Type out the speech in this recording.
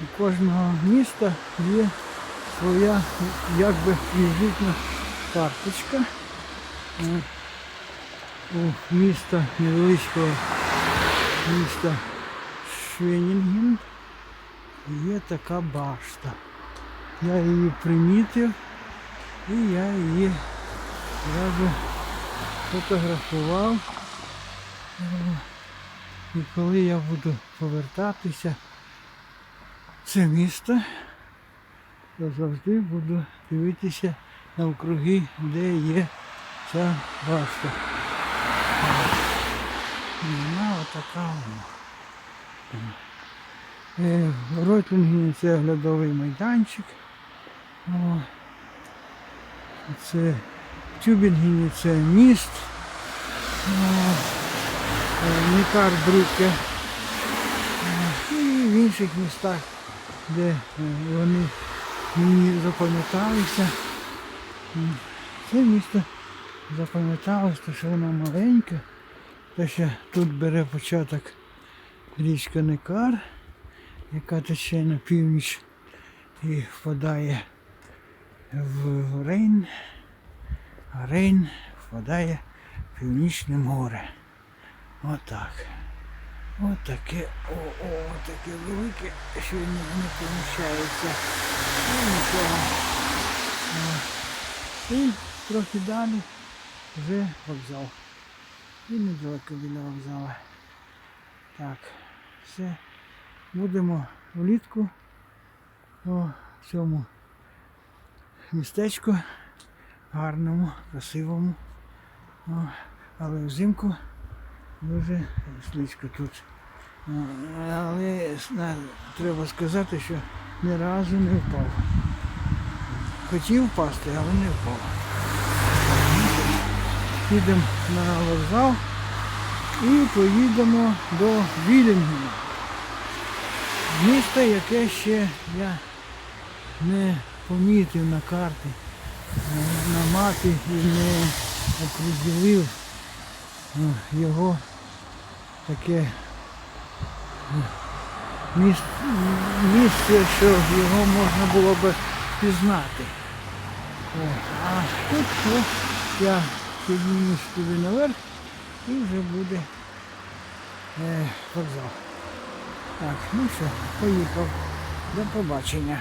У кожного міста є своя якби візитна карточка. Е, У міста невеличкого міста Швенінген є така башта. Я її примітив і я її зразу фотографував. І коли я буду повертатися це місто, то завжди буду дивитися навкруги, де є ця башта. Вона отака вона. Е, В Ротлінгені це оглядовий майданчик. О, це Тюбінгені це міст. Е, Е, І в інших містах, де е, вони мені запам'яталися. Це місто запам'яталось, тому що воно маленьке. Те, що тут бере початок річка Некар, яка тече на північ і впадає в Рейн, а Рейн впадає в Північне море. Отак. Отаке, о, о, таке велике, що не, не поміщається. Ну нічого. І трохи далі вже вокзал. І недалеко біля вокзалу. Так, все. Будемо влітку о цьому містечку гарному, красивому. Але взимку дуже слизько тут. Але треба сказати, що ні разу не впав. Хотів впасти, але не впав. Підемо на вокзал і поїдемо до Вілінгена. Місто, яке ще я не помітив на карті, на- мапі і не оприділив його таке е, місце, що його можна було би пізнати. А тут я піднімусь туди наверх і вже буде е, вокзал. Так, ну що, поїхав. До побачення.